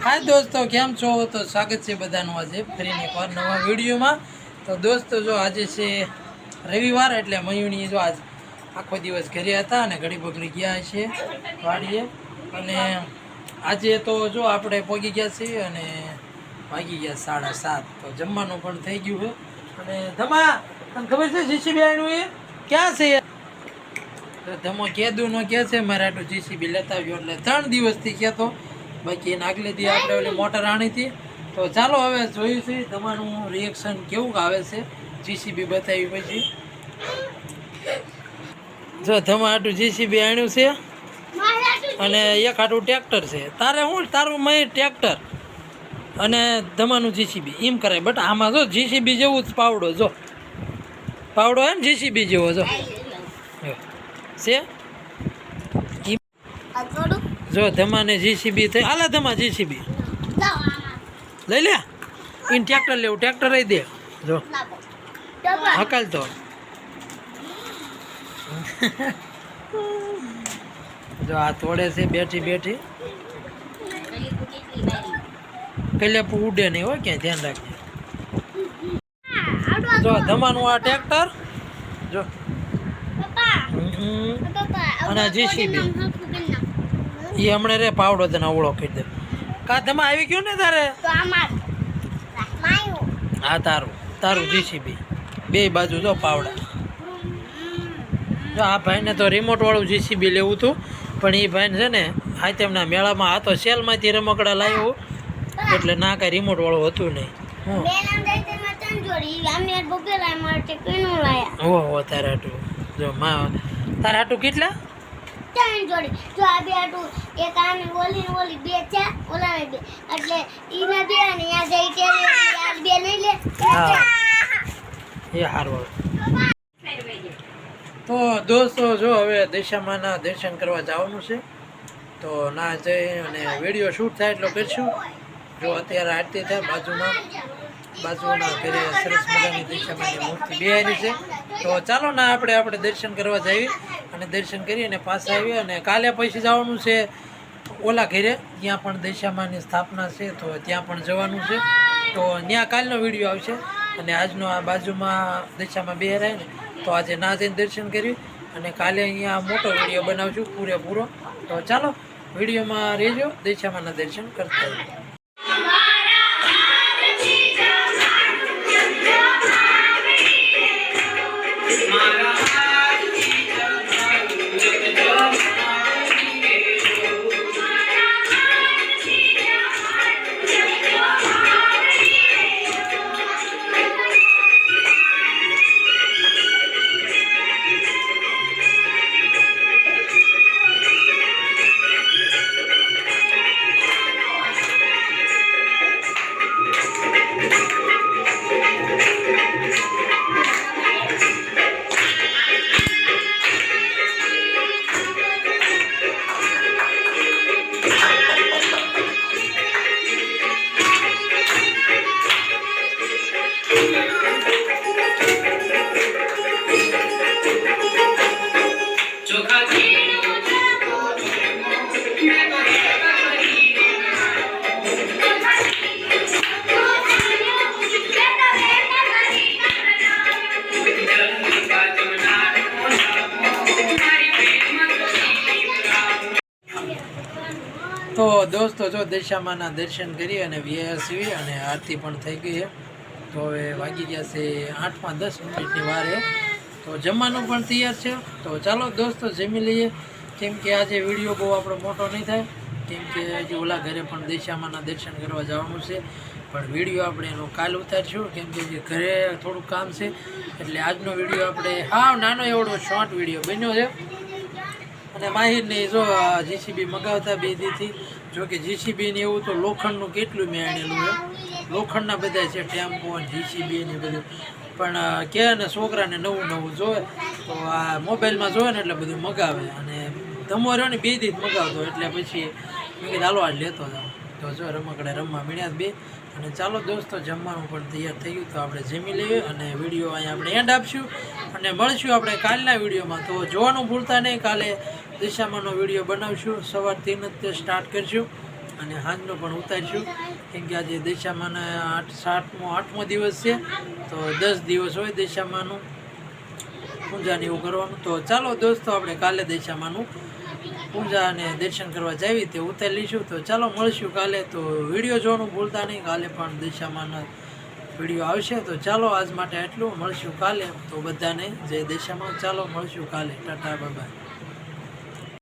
હાય દોસ્તો, કેમ છો? તો સ્વાગત છે બધાનું આજે ફરીને એકવાર નવા વિડીયોમાં. તો દોસ્તો, જો આજે છે રવિવાર, એટલે મયુણી જો આજ આખો દિવસ ઘરે હતા અને ઘડી બગડી ગયા છે વાડીએ. અને આજે તો જો આપણે પહોંચી ગયા છીએ અને વાગી ગયા સાડા સાત. તો જમવાનું પણ થઈ ગયું છે. અને ધમા, તને ખબર છે જીસીબી આવ્યું એ? ક્યાં છે તો ધમો કેદુનો કે છે, મારે આટલું જીસીબી લેતા આવ્યો એટલે ત્રણ દિવસથી કહેતો બાકી એને આગલે દી આપણે ઓલી મોટર આણી હતી. તો ચાલો હવે જોયું છે તમારું રિએક્શન કેવું આવે છે? જીસીબી બતાવી પછી. જો ધમા આટલું જીસીબી આણ્યું છે અને એક આટલું ટ્રેક્ટર છે. તારે શું તારું મય ટ્રેક્ટર અને ધમાનું જીસીબી એમ કરાય. બટ આમાં જો જીસીબી જેવું જ પાવડો જો. પાવડો હે ને જીસીબી જેવો જો. છે? જો ધમાને જીસીબી થઈ આલા ધમા જીસીબી લઈ લે. ઇન ટ્રેક્ટર લેવું ટ્રેક્ટર રહી દે. જો. હકાલ તો. જો આ તોડે છે બેઠી બેઠી. પેલે ઉડે નહીં હોય ક્યાંય ધ્યાન રાખજે. જો ધમાનું આ ટ્રેક્ટર. જો. અને JCB. એ હમણાં રે પાવડો તને અવળો કહી દે. કા ધમા આવી ગયો ને તારે? હા તારું. તારું જીસીબી બે બાજુ જો પાવડા. જો આ ભાઈને તો રિમોટ વાળું જીસીબી લેવું હતું પણ એ ભાઈને છે ને આ તેમના મેળામાં આ તો સેલમાંથી રમકડા લાવ્યો એટલે ના કાંઈ રિમોટ વાળું હતું નહીં. ઓહો હો હો તારે હાટું. જો માં તારા હાટું કેટલા? જો આ બે આટું એક આને ઓલી ને ઓલી બે છે ઓલા ને બે. એટલે ઈ ના બે અને યા જઈ કે યાર બે નહીં લે. એ સારું તો દોસ્તો જો હવે દશામાના દર્શન કરવા જવાનું છે. તો ના જઈ અને વીડિયો શૂટ થાય એટલો કરશું. જો અત્યારે આરતી થાય બાજુમાં. બાજુના ઘરે સરસ મજાની દિશામાં મૂર્તિ બેહારી છે. તો ચાલો ના આપણે આપણે દર્શન કરવા જઈએ. અને દર્શન કરી અને પાછા આવીએ અને કાલે પછી જવાનું છે ઓલા ઘેરે. ત્યાં પણ દશામાની સ્થાપના છે, તો ત્યાં પણ જવાનું છે. તો ત્યાં કાલનો વીડિયો આવશે અને આજનો આ બાજુમાં દશામાં બેહરાય ને, તો આજે ના જઈને દર્શન કર્યું અને કાલે અહીંયા મોટો વીડિયો બનાવશું પૂરેપૂરો. તો ચાલો, વિડીયોમાં રહેજો, દશામાના દર્શન કરતા તો દોસ્તો જો દશામાના દર્શન કરી અને વીઆરસીવી અને આરતી પણ થઈ ગઈ છે તો હવે વાગી ગયા છે આઠમાં દસ મિનિટની વારે. તો જમવાનું પણ તૈયાર છે. તો ચાલો દોસ્તો જમી લઈએ. કેમ કે આજે વીડિયો બહુ આપણો મોટો નહીં થાય. કેમ કે ઓલા ઘરે પણ દેશામાના દર્શન કરવા જવાનું છે. પણ વીડિયો આપણે એનો કાલ ઉતારશું. કેમ કે હજી ઘરે થોડુંક કામ છે. એટલે આજનો વીડિયો આપણે હાવ નાનો એવડો શોર્ટ વીડિયો બન્યો છે. અને માહિરને જો જીસીબી મગાવતા બે દીથી. જો કે જીસીબી ને એવું તો લોખંડનું કેટલું મેં આણેલું છે. લોખંડના બધા છે, ટેમ્પો જીસીબી ને બધું. પણ કે ને છોકરાને નવું નવું જોવે, તો આ મોબાઈલમાં જોવે ને એટલે બધું મગાવે. અને ધમો ને બે દીધ મગાવતો, એટલે પછી મેં કીધું, હાલો, આજ લેતો જાઉં. તો જો રમકડે રમવા મળ્યા બે. અને ચાલો દોસ્તો, જમવાનું પણ તૈયાર થઈ ગયું, તો આપણે જમી લઈએ અને વીડિયો અહીંયા આપણે એન્ડ આપશું. અને મળશું આપણે કાલના વિડીયોમાં. તો જોવાનું ભૂલતા નહીં, કાલે દિશામાંનો વીડિયો બનાવશું. સવારથી જ તે સ્ટાર્ટ કરશું. અને હાંજનો પણ ઉતારીશું કેમ કે આજે દેશામાના આઠ, સાતમો, આઠમો દિવસ છે, તો દસ દિવસ હોય દેશામાનું. પૂજાને એવું કરવાનું. તો ચાલો દોસ્તો, આપણે કાલે દેશામાનું પૂજા અને દર્શન કરવા જાવી તે ઉતારી લઈશું. તો ચાલો મળશું કાલે. તો વીડિયો જોવાનું ભૂલતા નહીં. કાલે પણ દેશામાના વીડિયો આવશે. તો ચાલો આજ માટે આટલું. મળશું કાલે. તો બધાને જય દેશામાં. ચાલો મળશું કાલે. ટાટા બાય